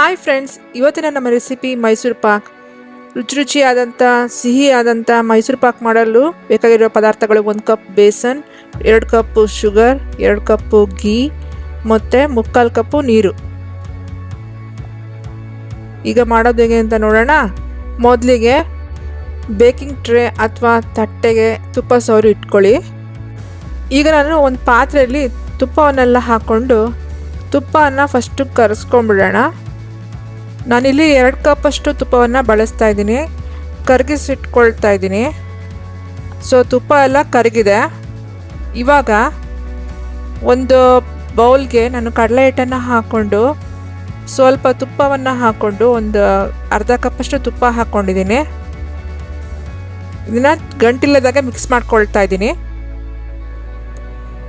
Hi friends ಇವತ್ತಿನ ನಮ್ಮ recipe Mysuru Pak. ರುಚಿ ರುಚಿಯಾದಂಥ ಸಿಹಿಯಾದಂಥ ಮೈಸೂರು ಪಾಕ್ ಮಾಡಲು ಬೇಕಾಗಿರೋ ಪದಾರ್ಥಗಳು ಒಂದು ಕಪ್ ಬೇಸನ್, ಎರಡು ಕಪ್ಪು ಶುಗರ್ ಎರಡು ಕಪ್ಪು ಘೀ ಮತ್ತು ಮುಕ್ಕಾಲು ಕಪ್ಪು ನೀರು. ಈಗ ಮಾಡೋದು ಹೇಗೆ ಅಂತ ನೋಡೋಣ. ಮೊದಲಿಗೆ ಬೇಕಿಂಗ್ ಟ್ರೇ ಅಥವಾ ತಟ್ಟೆಗೆ ತುಪ್ಪ ಸವರಿ ಇಟ್ಕೊಳ್ಳಿ. ಈಗ ನಾನು ಒಂದು ಪಾತ್ರೆಯಲ್ಲಿ ತುಪ್ಪವನ್ನೆಲ್ಲ ಹಾಕ್ಕೊಂಡು ತುಪ್ಪವನ್ನು ಫಸ್ಟು ಕರೆಸ್ಕೊಂಡ್ಬಿಡೋಣ. ನಾನಿಲ್ಲಿ ಎರಡು ಕಪ್ಪಷ್ಟು ತುಪ್ಪವನ್ನು ಬಳಸ್ತಾ ಇದ್ದೀನಿ. ಕರಗಿಸಿಟ್ಕೊಳ್ತಾ ಇದ್ದೀನಿ. ಸೊ ತುಪ್ಪ ಎಲ್ಲ ಕರಗಿದೆ. ಇವಾಗ ಒಂದು ಬೌಲ್ಗೆ ನಾನು ಕಡಲೆ ಹಿಟ್ಟನ್ನು ಹಾಕ್ಕೊಂಡು ಸ್ವಲ್ಪ ತುಪ್ಪವನ್ನು ಹಾಕ್ಕೊಂಡು ಒಂದು ಅರ್ಧ ಕಪ್ಪಷ್ಟು ತುಪ್ಪ ಹಾಕ್ಕೊಂಡಿದ್ದೀನಿ. ಇದನ್ನು ಗಂಟಿಲ್ಲದಾಗ ಮಿಕ್ಸ್ ಮಾಡ್ಕೊಳ್ತಾ ಇದ್ದೀನಿ.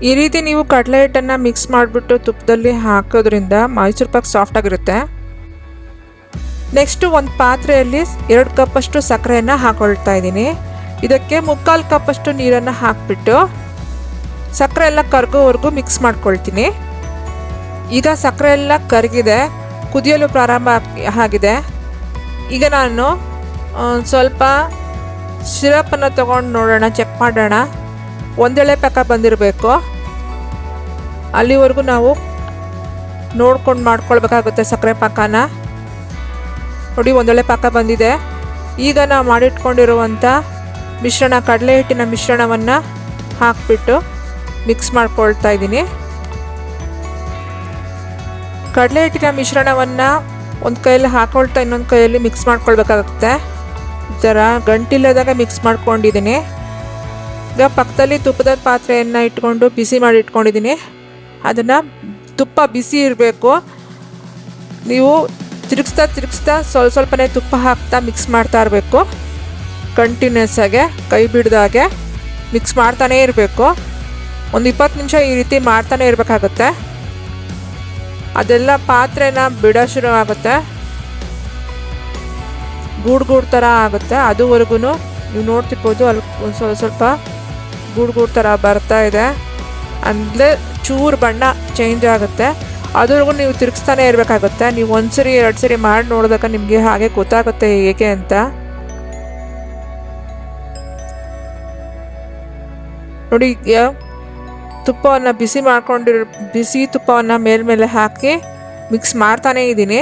ಈ ರೀತಿ ನೀವು ಕಡಲೆ ಹಿಟ್ಟನ್ನು ಮಿಕ್ಸ್ ಮಾಡಿಬಿಟ್ಟು ತುಪ್ಪದಲ್ಲಿ ಹಾಕೋದ್ರಿಂದ ಮೈಸೂರು ಪಾಕ್ ಸಾಫ್ಟ್ ಆಗಿರುತ್ತೆ. ನೆಕ್ಸ್ಟು ಒಂದು ಪಾತ್ರೆಯಲ್ಲಿ ಎರಡು ಕಪ್ಪಷ್ಟು ಸಕ್ಕರೆಯನ್ನು ಹಾಕೊಳ್ತಾ ಇದ್ದೀನಿ. ಇದಕ್ಕೆ ಮುಕ್ಕಾಲು ಕಪ್ಪಷ್ಟು ನೀರನ್ನು ಹಾಕಿಬಿಟ್ಟು ಸಕ್ಕರೆ ಎಲ್ಲ ಕರಗೋವರೆಗೂ ಮಿಕ್ಸ್ ಮಾಡ್ಕೊಳ್ತೀನಿ. ಈಗ ಸಕ್ಕರೆ ಎಲ್ಲ ಕರಗಿದೆ, ಕುದಿಯಲು ಪ್ರಾರಂಭ ಆಗ್- ಆಗಿದೆ. ಈಗ ನಾನು ಸ್ವಲ್ಪ ಸಿರಪನ್ನು ತೊಗೊಂಡು ನೋಡೋಣ, ಚೆಕ್ ಮಾಡೋಣ. ಒಂದೆಳೆ ಪಕ್ಕ ಬಂದಿರಬೇಕು. ಅಲ್ಲಿವರೆಗೂ ನಾವು ನೋಡ್ಕೊಂಡು ಮಾಡ್ಕೊಳ್ಬೇಕಾಗುತ್ತೆ ಸಕ್ಕರೆ ಪಾಕನ. ನೋಡಿ, ಒಂದೊಳ್ಳೆ ಪಾಕ ಬಂದಿದೆ. ಈಗ ನಾವು ಮಾಡಿಟ್ಕೊಂಡಿರುವಂಥ ಮಿಶ್ರಣ, ಕಡಲೆ ಹಿಟ್ಟಿನ ಮಿಶ್ರಣವನ್ನು ಹಾಕಿಬಿಟ್ಟು ಮಿಕ್ಸ್ ಮಾಡ್ಕೊಳ್ತಾ ಇದ್ದೀನಿ. ಕಡಲೆ ಹಿಟ್ಟಿನ ಮಿಶ್ರಣವನ್ನು ಒಂದು ಕೈಯಲ್ಲಿ ಹಾಕೊಳ್ತಾ ಇನ್ನೊಂದು ಕೈಯಲ್ಲಿ ಮಿಕ್ಸ್ ಮಾಡ್ಕೊಳ್ಬೇಕಾಗುತ್ತೆ. ಜರ ಗಂಟಿಲ್ಲದಾಗ ಮಿಕ್ಸ್ ಮಾಡ್ಕೊಂಡಿದ್ದೀನಿ. ಈಗ ಪಕ್ಕದಲ್ಲಿ ತುಪ್ಪದ ಪಾತ್ರೆಯನ್ನು ಇಟ್ಕೊಂಡು ಬಿಸಿ ಮಾಡಿ ಇಟ್ಕೊಂಡಿದ್ದೀನಿ. ಅದನ್ನು ತುಪ್ಪ ಬಿಸಿ ಇರಬೇಕು. ನೀವು ತಿರುಗಿಸ್ತಾ ತಿರುಗಿಸ್ತಾ ಸ್ವಲ್ಪ ಸ್ವಲ್ಪನೇ ತುಪ್ಪ ಹಾಕ್ತಾ ಮಿಕ್ಸ್ ಮಾಡ್ತಾ ಇರಬೇಕು. ಕಂಟಿನ್ಯೂಸ್ ಆಗಿ, ಕೈ ಬಿಡ್ದಾಗೆ ಮಿಕ್ಸ್ ಮಾಡ್ತಾನೇ ಇರಬೇಕು. ಒಂದು ಇಪ್ಪತ್ತು ನಿಮಿಷ ಈ ರೀತಿ ಮಾಡ್ತಾನೆ ಇರಬೇಕಾಗುತ್ತೆ. ಅದೆಲ್ಲ ಪಾತ್ರೆನ ಬಿಡೋ ಶುರು ಆಗುತ್ತೆ. ಗೂಡು ಗೂಡು ಥರ ಆಗುತ್ತೆ. ಅದುವರೆಗೂ ನೀವು ನೋಡ್ತಿರ್ಬೋದು ಅಲ್ಲಿ ಒಂದು ಸ್ವಲ್ಪ ಸ್ವಲ್ಪ ಗೂಡು ಗೂಡು ಥರ ಬರ್ತಾ ಇದೆ. ಅಂದರೆ ಚೂರು ಬಣ್ಣ ಚೇಂಜ್ ಆಗುತ್ತೆ. ಅದ್ರವರೆಗೂ ನೀವು ತಿರುಗಿಸ್ತಾನೆ ಇರಬೇಕಾಗುತ್ತೆ. ನೀವು ಒಂದು ಸರಿ ಎರಡು ಸರಿ ಮಾಡಿ ನೋಡಿದಾಗ ನಿಮಗೆ ಹಾಗೆ ಗೊತ್ತಾಗುತ್ತೆ ಹೇಗೆ ಅಂತ. ನೋಡಿ ತುಪ್ಪವನ್ನು ಬಿಸಿ ಮಾಡ್ಕೊಂಡಿರೋ, ಬಿಸಿ ತುಪ್ಪವನ್ನು ಮೇಲ್ಮೇಲೆ ಹಾಕಿ ಮಿಕ್ಸ್ ಮಾಡ್ತಾನೇ ಇದ್ದೀನಿ.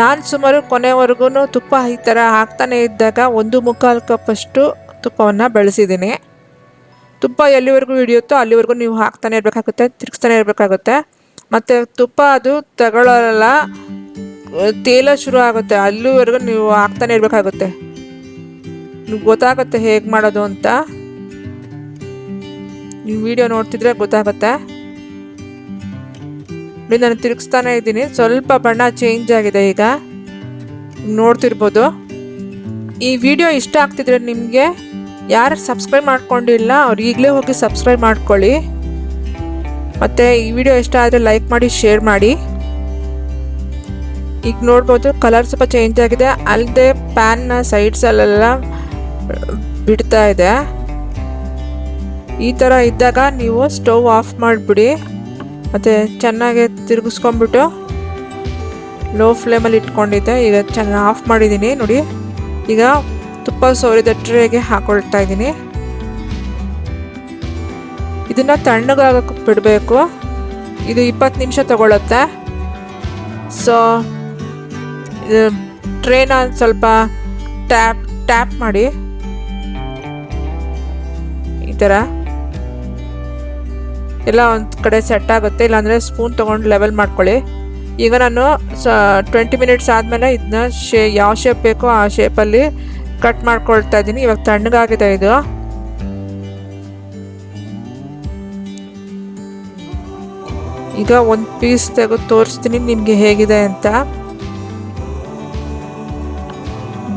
ನಾನು ಸುಮಾರು ಕೊನೆವರೆಗೂ ತುಪ್ಪ ಈ ಥರ ಹಾಕ್ತಾನೆ ಇದ್ದಾಗ ಒಂದು ಮುಕ್ಕಾಲು ಕಪ್ಪಷ್ಟು ತುಪ್ಪವನ್ನು ಬೆಳೆಸಿದ್ದೀನಿ. ತುಪ್ಪ ಎಲ್ಲಿವರೆಗೂ ಹಿಡಿಯುತ್ತೋ ಅಲ್ಲಿವರೆಗೂ ನೀವು ಹಾಕ್ತಾನೆ ಇರಬೇಕಾಗುತ್ತೆ, ತಿರುಗಿಸ್ತಾನೆ ಇರಬೇಕಾಗುತ್ತೆ. ಮತ್ತು ತುಪ್ಪ ಅದು ತಗೊಳ್ಳಲ್ಲ ತೇಲ ಶುರು ಆಗುತ್ತೆ, ಅಲ್ಲಿವರೆಗೂ ನೀವು ಹಾಕ್ತಾನೆ ಇರಬೇಕಾಗುತ್ತೆ. ನಿಮ್ಗೆ ಗೊತ್ತಾಗುತ್ತೆ ಹೇಗೆ ಮಾಡೋದು ಅಂತ. ನೀವು ವಿಡಿಯೋ ನೋಡ್ತಿದ್ರೆ ಗೊತ್ತಾಗುತ್ತೆ. ನೋಡಿ, ನಾನು ತಿರುಗಿಸ್ತಾನೆ ಇದ್ದೀನಿ, ಸ್ವಲ್ಪ ಬಣ್ಣ ಚೇಂಜ್ ಆಗಿದೆ ಈಗ. ನೋಡ್ತಿರ್ಬೋದು. ಈ ವಿಡಿಯೋ ಇಷ್ಟ ಆಗ್ತಿದ್ರೆ ನಿಮಗೆ ಯಾರು ಸಬ್ಸ್ಕ್ರೈಬ್ ಮಾಡ್ಕೊಂಡಿಲ್ಲ ಅವ್ರು ಈಗಲೇ ಹೋಗಿ ಸಬ್ಸ್ಕ್ರೈಬ್ ಮಾಡ್ಕೊಳ್ಳಿ. ಮತ್ತು ಈ ವಿಡಿಯೋ ಇಷ್ಟ ಆದರೆ ಲೈಕ್ ಮಾಡಿ ಶೇರ್ ಮಾಡಿ. ಈಗ ನೋಡ್ಬೋದು ಕಲರ್ ಸ್ವಲ್ಪ ಚೇಂಜ್ ಆಗಿದೆ. ಅಲ್ಲದೆ ಪ್ಯಾನ್ನ ಸೈಡ್ಸಲ್ಲೆಲ್ಲ ಬಿಡ್ತಾ ಇದೆ. ಈ ಥರ ಇದ್ದಾಗ ನೀವು ಸ್ಟವ್ ಆಫ್ ಮಾಡಿಬಿಡಿ. ಮತ್ತು ಚೆನ್ನಾಗಿ ತಿರುಗಿಸ್ಕೊಂಬಿಟ್ಟು ಲೋ ಫ್ಲೇಮಲ್ಲಿ ಇಟ್ಕೊಂಡಿದ್ದೆ. ಈಗ ಚೆನ್ನಾಗಿ ಆಫ್ ಮಾಡಿದ್ದೀನಿ, ನೋಡಿ. ಈಗ ತುಪ್ಪ ಸೋರಿದ ಟ್ರೇಗೆ ಹಾಕೊಳ್ತಾ ಇದ್ದೀನಿ. ಇದನ್ನು ತಣ್ಣಗಾಗಕ್ಕೆ ಬಿಡಬೇಕು. ಇದು ಇಪ್ಪತ್ತು ನಿಮಿಷ ತಗೊಳುತ್ತೆ. ಸೊ ಟ್ರೇನ ಸ್ವಲ್ಪ ಟ್ಯಾಪ್ ಟ್ಯಾಪ್ ಮಾಡಿ. ಈ ಥರ ಎಲ್ಲ ಒಂದು ಕಡೆ ಸೆಟ್ ಆಗುತ್ತೆ. ಇಲ್ಲಾಂದರೆ ಸ್ಪೂನ್ ತೊಗೊಂಡು ಲೆವೆಲ್ ಮಾಡ್ಕೊಳ್ಳಿ. ಈಗ ನಾನು ಸ ಟ್ವೆಂಟಿ ಮಿನಿಟ್ಸ್ ಆದಮೇಲೆ ಇದನ್ನ ಶೇ, ಯಾವ ಶೇಪ್ ಬೇಕೋ ಆ ಶೇಪಲ್ಲಿ ಕಟ್ ಮಾಡ್ಕೊಳ್ತಾ ಇದ್ದೀನಿ. ಇವಾಗ ತಣ್ಣಗಾಗಿದೆ ಇದು. ಈಗ ಒಂದು ಪೀಸ್ ತೆಗೆದು ತೋರಿಸ್ತೀನಿ. ನಿಮಗೆ ಹೇಗಿದೆ ಅಂತ.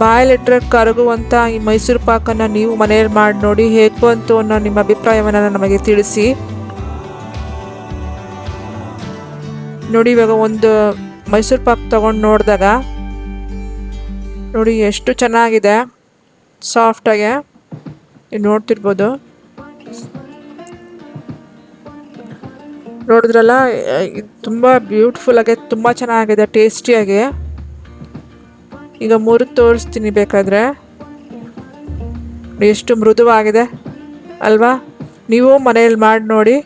ಬಾಯಲ್ಲಿಟ್ಟರೆ ಕರಗುವಂಥ ಈ ಮೈಸೂರು ಪಾಕನ್ನು ನೀವು ಮನೆಯಲ್ಲಿ ಮಾಡಿ ನೋಡಿ ಹೇಗು ಬಂತು ಅನ್ನೋ ನಿಮ್ಮ ಅಭಿಪ್ರಾಯವನ್ನು ನಮಗೆ ತಿಳಿಸಿ. ನೋಡಿ, ಇವಾಗ ಒಂದು ಮೈಸೂರು ಪಾಕ್ ತಗೊಂಡು ನೋಡಿದಾಗ ನೋಡಿ ಎಷ್ಟು ಚೆನ್ನಾಗಿದೆ. ಸಾಫ್ಟಾಗೆ ನೋಡ್ತಿರ್ಬೋದು. ನೋಡಿದ್ರಲ್ಲ ತುಂಬ ಬ್ಯೂಟಿಫುಲ್ ಆಗಿ, ತುಂಬ ಚೆನ್ನಾಗಿದೆ ಟೇಸ್ಟಿಯಾಗಿ ಈಗ ಮುರಿದು ತೋರಿಸ್ತೀನಿ ಬೇಕಾದರೆ. ಎಷ್ಟು ಮೃದುವಾಗಿದೆ, ಅಲ್ವಾ? ನೀವು ಮನೆಯಲ್ಲಿ ಮಾಡಿ ನೋಡಿ.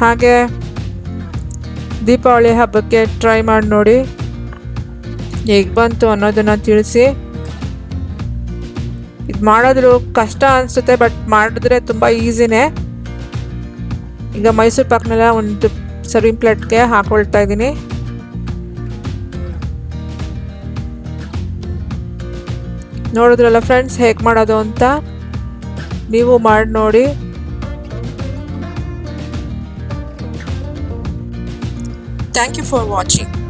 ಹಾಗೆ ದೀಪಾವಳಿ ಹಬ್ಬಕ್ಕೆ ಟ್ರೈ ಮಾಡಿ ನೋಡಿ. ಹೇಗೆ ಬಂತು ಅನ್ನೋದನ್ನು ತಿಳಿಸಿ. ಮಾಡೋದ್ರು ಕಷ್ಟ ಅನಿಸುತ್ತೆ ಬಟ್ ಮಾಡಿದ್ರೆ ತುಂಬ ಈಸಿನೇ. ಈಗ ಮೈಸೂರು ಪಾಕ್ನೆಲ್ಲ ಒಂದು ಸರ್ವಿಂಗ್ ಪ್ಲೇಟ್ಗೆ ಹಾಕೊಳ್ತಾ ಇದ್ದೀನಿ. ನೋಡಿದ್ರಲ್ಲ ಫ್ರೆಂಡ್ಸ್ ಹೇಗೆ ಮಾಡೋದು ಅಂತ? ನೀವು ಮಾಡಿ ನೋಡಿ. Thank you for watching.